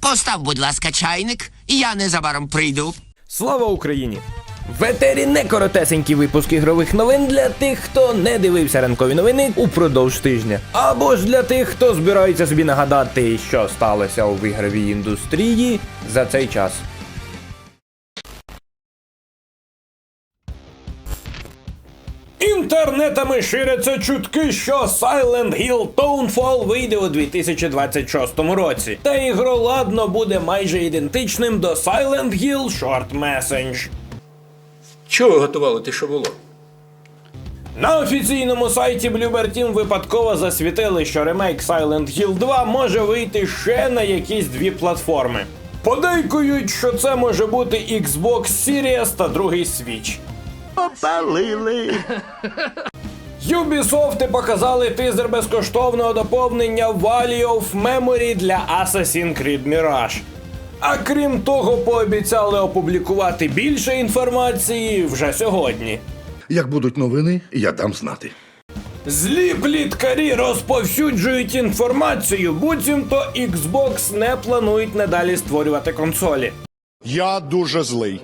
Постав, будь ласка, чайник, і я незабаром прийду. Слава Україні! В етері не коротесенький випуск ігрових новин для тих, хто не дивився ранкові новини упродовж тижня. Або ж для тих, хто збирається собі нагадати, що сталося у ігровій індустрії за цей час. Інтернетами ширяться чутки, що Silent Hill Townfall вийде у 2026 році. Та ігроладно буде майже ідентичним до Silent Hill Short Message. Чого ви готували те, що було? На офіційному сайті Bloober Team випадково засвітили, що ремейк Silent Hill 2 може вийти ще на якісь дві платформи. Подейкують, що це може бути Xbox Series та другий Switch. Попалили. Ubisoft показали тизер безкоштовного доповнення Valley of Memory для Assassin's Creed Mirage. А крім того, пообіцяли опублікувати більше інформації вже сьогодні. Як будуть новини, я дам знати. Злі пліткарі розповсюджують інформацію, буцімто Xbox не планують надалі створювати консолі. Я дуже злий.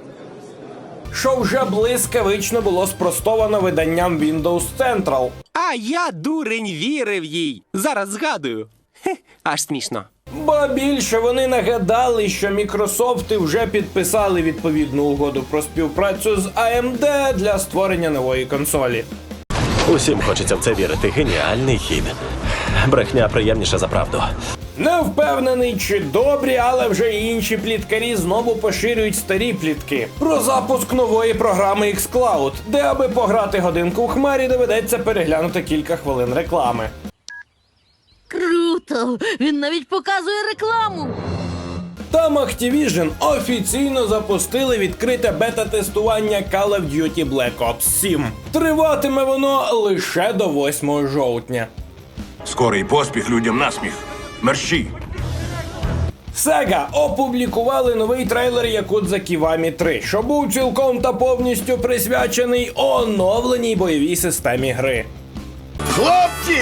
Що вже блискавично було спростовано виданням Windows Central. А я дурень вірив їй. Зараз згадую. Хе, аж смішно. Ба більше вони нагадали, що Мікрософти вже підписали відповідну угоду про співпрацю з AMD для створення нової консолі. Усім хочеться в це вірити. Геніальний хід. Брехня приємніша за правду. Не впевнений, чи добрі, але вже інші пліткарі знову поширюють старі плітки про запуск нової програми xCloud, де аби пограти годинку в хмарі, доведеться переглянути кілька хвилин реклами. Круто! Він навіть показує рекламу. Там Activision офіційно запустили відкрите бета-тестування Call of Duty Black Ops 7. Триватиме воно лише до 8 жовтня. Скорий поспіх людям насміх. Мерщій. Sega опублікували новий трейлер Yakuza Kiwami 3, що був цілком та повністю присвячений оновленій бойовій системі гри. Хлопці!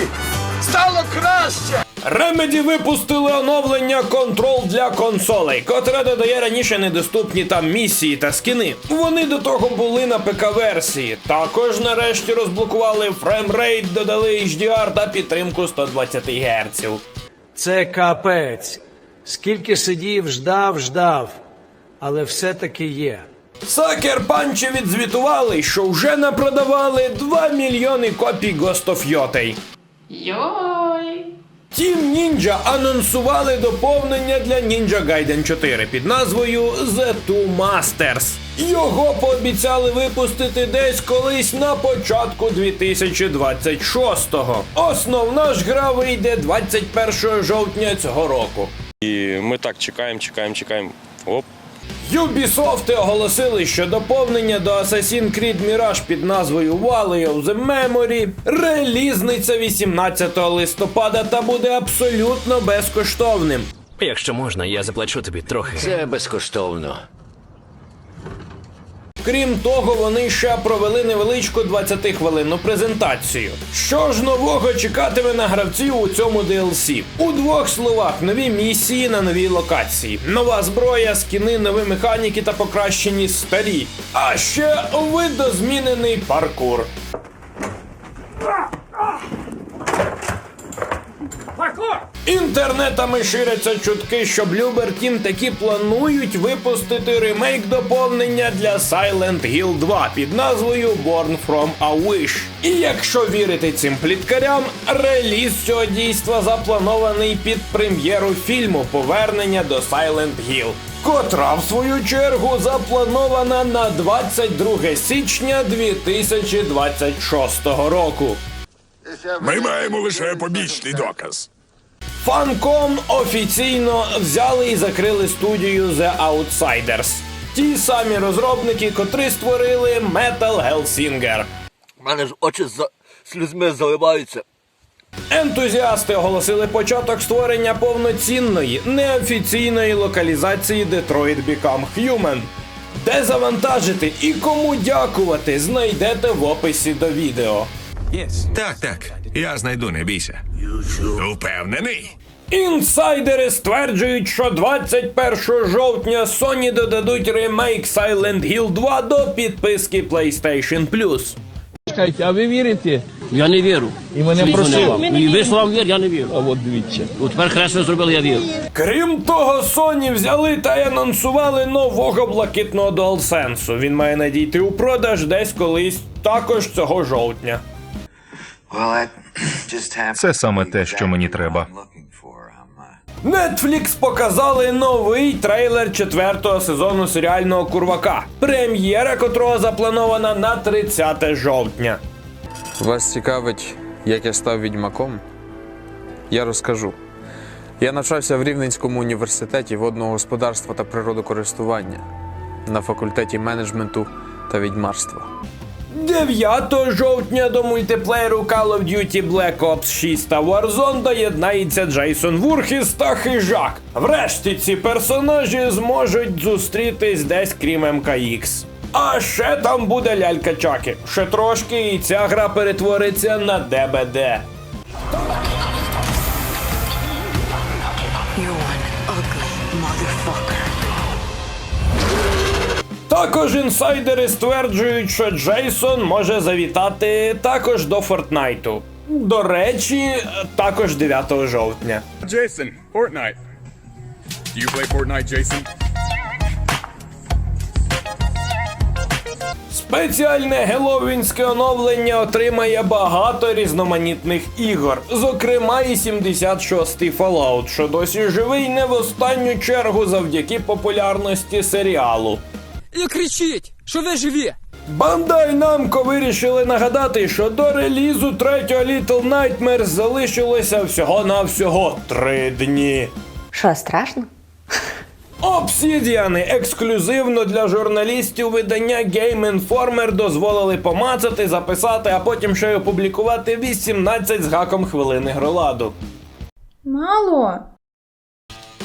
Стало краще! Remedy випустили оновлення Control для консолей, котре додає раніше недоступні там місії та скини. Вони до того були на ПК-версії. Також нарешті розблокували фреймрейт, додали HDR та підтримку 120 Гц. Це капець. Скільки сидів, ждав, ждав, але все-таки є. Сакер панчі відзвітували, що вже напродавали 2 мільйони копій Гостов Йотей. Yotei. Team Ninja анонсували доповнення для Ninja Gaiden 4 під назвою The Two Masters. Його пообіцяли випустити десь колись на початку 2026-го. Основна ж гра вийде 21 жовтня цього року. І ми так чекаємо, чекаємо, чекаємо. Оп. Ubisoft оголосили, що доповнення до Assassin's Creed Mirage під назвою Valley of the Memory релізниться 18 листопада та буде абсолютно безкоштовним. Якщо можна, я заплачу тобі трохи. Це безкоштовно. Крім того, вони ще провели невеличку 20-хвилинну презентацію. Що ж нового чекатиме на гравців у цьому DLC? У двох словах: нові місії на новій локації, нова зброя, скіни, нові механіки та покращені старі. А ще видозмінений паркур. Інтернетами ширяться чутки, що Team таки планують випустити ремейк доповнення для Silent Hill 2 під назвою Born from a Wish. І якщо вірити цим пліткарям, реліз цього дійства запланований під прем'єру фільму Повернення до Silent Hill. Котра, в свою чергу, запланована на 22 січня 2026 року. Ми маємо лише побічний доказ. Фанком офіційно взяли і закрили студію The Outsiders. Ті самі розробники, котрі створили Metal Hellsinger. У мене ж очі за слізьми заливаються. Ентузіасти оголосили початок створення повноцінної, неофіційної локалізації Detroit Become Human. Де завантажити і кому дякувати, знайдете в описі до відео. Так, так. Я знайду, не бійся. Упевнений. Інсайдери стверджують, що 21 жовтня Sony додадуть ремейк Silent Hill 2 до підписки PlayStation Plus. А ви вірите? Я не вірю. І мене просили. І ви слав вір, я не вірю. А от дивіться. От тепер краще зробили, я вірю. Крім того, Sony взяли та й анонсували нового блакитного DualSense. Він має надійти у продаж десь колись також цього жовтня. Це саме те, що мені треба. Netflix показали новий трейлер четвертого сезону серіального курвака, прем'єра котрого запланована на 30 жовтня. Вас цікавить, як я став відьмаком? Я розкажу. Я навчався в Рівненському університеті водного господарства та природокористування на факультеті менеджменту та відьмарства. 9 жовтня до мультиплеєру Call of Duty Black Ops 6 та Warzone доєднається Джейсон Вурхіс та Хижак. Врешті ці персонажі зможуть зустрітись десь крім МКХ. А ще там буде лялька Чакі. Ще трошки, і ця гра перетвориться на ДБД. Також інсайдери стверджують, що Джейсон може завітати також до Фортнайту. До речі, також 9 жовтня. Jason, Fortnite. Do you play Fortnite, Jason? Спеціальне геловінське оновлення отримає багато різноманітних ігор, зокрема і 76-й Fallout, що досі живий не в останню чергу завдяки популярності серіалу. І кричіть, що ви живі. Бандай Namco вирішили нагадати, що до релізу третього Little Nightmares залишилося всього-навсього три дні. Що, страшно? Обсідіани ексклюзивно для журналістів видання Game Informer дозволили помацати, записати, а потім ще й опублікувати 18 з гаком хвилин ігроладу. Мало.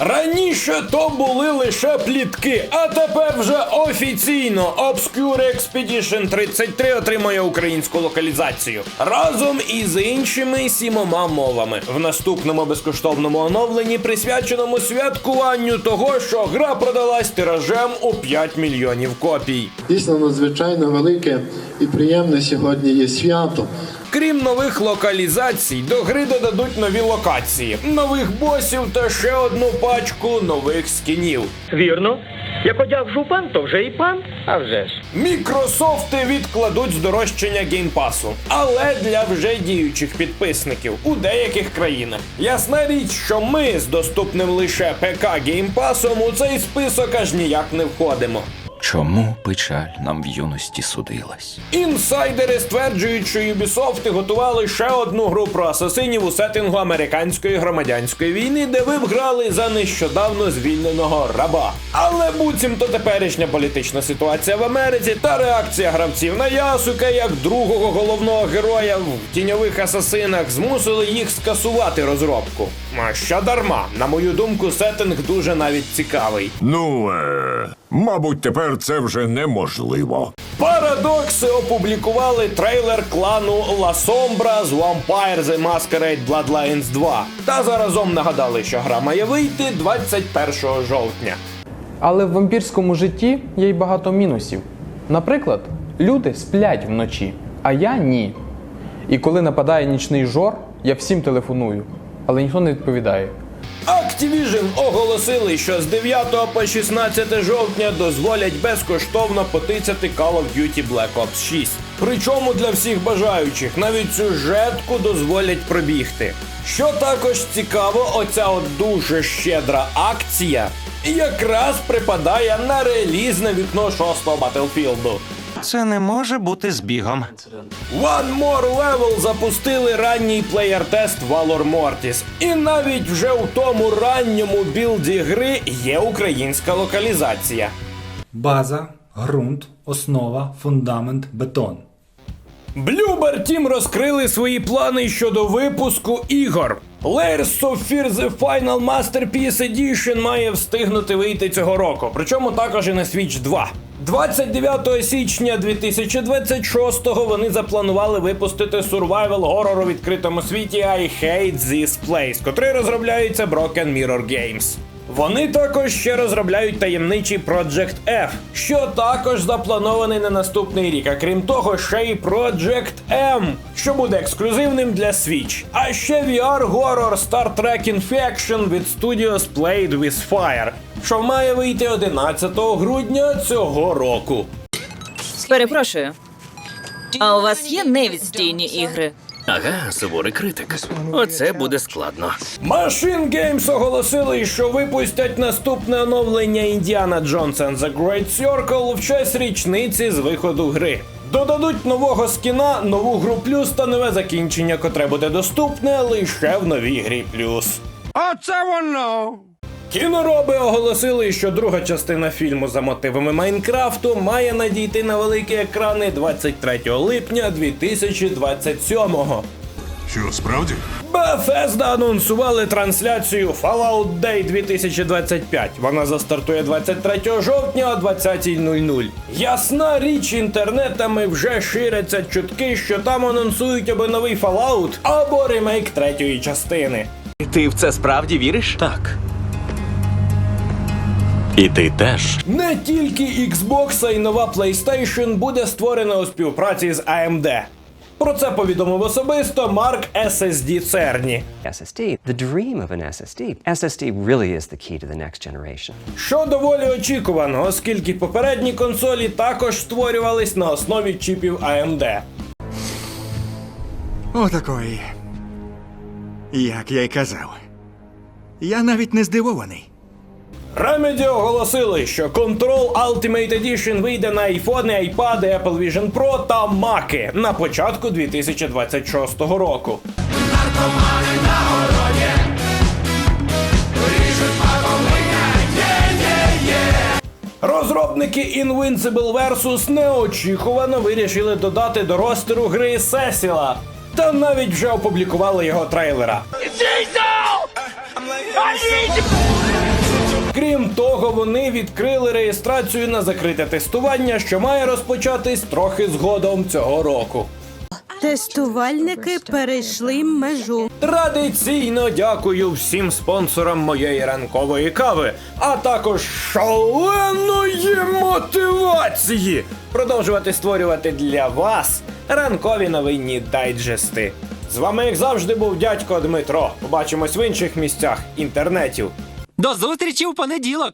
Раніше то були лише плітки, а тепер вже офіційно Obscure Expedition 33 отримує українську локалізацію разом із іншими сімома мовами в наступному безкоштовному оновленні, присвяченому святкуванню того, що гра продалась тиражем у 5 мільйонів копій. Дійсно надзвичайно велике і приємне сьогодні є свято. Крім нових локалізацій, до гри додадуть нові локації, нових босів та ще одну пачку нових скінів. Вірно. Як одяг жупан, то вже і пан. А вже ж. Мікрософти відкладуть здорожчання геймпасу, але для вже діючих підписників у деяких країнах. Ясна річ, що ми з доступним лише ПК геймпасом у цей список аж ніяк не входимо. Чому печаль нам в юності судилась? Інсайдери стверджують, що Ubisoft готували ще одну гру про асасинів у сеттингу американської громадянської війни, де ви б грали за нещодавно звільненого раба. Але буцімто теперішня політична ситуація в Америці та реакція гравців на Ясука як другого головного героя в тіньових асасинах змусили їх скасувати розробку. А що дарма, на мою думку, сеттинг дуже навіть цікавий. Ну, е, мабуть, тепер це вже неможливо. Парадокси опублікували трейлер клану La Sombra з Vampire The Masquerade Bloodlines 2 та заразом нагадали, що гра має вийти 21 жовтня. Але в вампірському житті є й багато мінусів. Наприклад, люди сплять вночі, а я ні. І коли нападає нічний жор, я всім телефоную, але ніхто не відповідає. Activision оголосили, що з 9 по 16 жовтня дозволять безкоштовно потицяти Call of Duty Black Ops 6. Причому для всіх бажаючих навіть сюжетку дозволять пробігти. Що також цікаво, оця от дуже щедра акція якраз припадає на релізне вікно 6-го Battlefield. Це не може бути збігом. One More Level запустили ранній плеєр-тест Valor Mortis. І навіть вже у тому ранньому білді гри є українська локалізація. База, ґрунт, основа, фундамент, бетон. Bloober Team розкрили свої плани щодо випуску ігор. Layers of Fear The Final Masterpiece Edition має встигнути вийти цього року, причому також і на Switch 2. 29 січня 2026-го вони запланували випустити survival horror у відкритому світі I Hate This Place, котрий розробляється Broken Mirror Games. Вони також ще розробляють таємничий Project F, що також запланований на наступний рік. А крім того, ще й Project M, що буде ексклюзивним для Switch. А ще VR Horror Star Trek Infection від Studios Played with Fire, що має вийти 11 грудня цього року. Перепрошую. А у вас є невідстійні ігри? Ага, суворий критик. Оце буде складно. Machine Games оголосили, що випустять наступне оновлення Indiana Jones and the Great Circle в честь річниці з виходу гри. Додадуть нового скіна, нову гру плюс та нове закінчення, котре буде доступне лише в новій грі плюс. Оце воно! Кінороби оголосили, що друга частина фільму за мотивами Майнкрафту має надійти на великі екрани 23 липня 2027-го. Що, справді? Bethesda анонсували трансляцію Fallout Day 2025. Вона застартує 23 жовтня о 20.00. Ясна річ, інтернетами вже ширяться чутки, що там анонсують або новий Fallout, або ремейк третьої частини. Ти в це справді віриш? Так. І ти теж. Не тільки Xbox, а й нова PlayStation буде створена у співпраці з AMD. Про це повідомив особисто Марк SSD Церні. SSD. The dream of an SSD. SSD really is the key to the next generation. Що доволі очікувано, оскільки попередні консолі також створювались на основі чіпів AMD. Отакої. Як я й казав. Я навіть не здивований. Remedy оголосили, що Control Ultimate Edition вийде на iPhone, iPad, Apple Vision Pro та Mac на початку 2026 року. Розробники Invincible Versus неочікувано вирішили додати до ростеру гри Сесіла. Та навіть вже опублікували його трейлера. Крім того, вони відкрили реєстрацію на закрите тестування, що має розпочатись трохи згодом цього року. Тестувальники перейшли межу. Традиційно дякую всім спонсорам моєї ранкової кави, а також шаленої мотивації продовжувати створювати для вас ранкові новинні дайджести. З вами, як завжди, був дядько Дмитро. Побачимось в інших місцях інтернетів. До зустрічі в понеділок!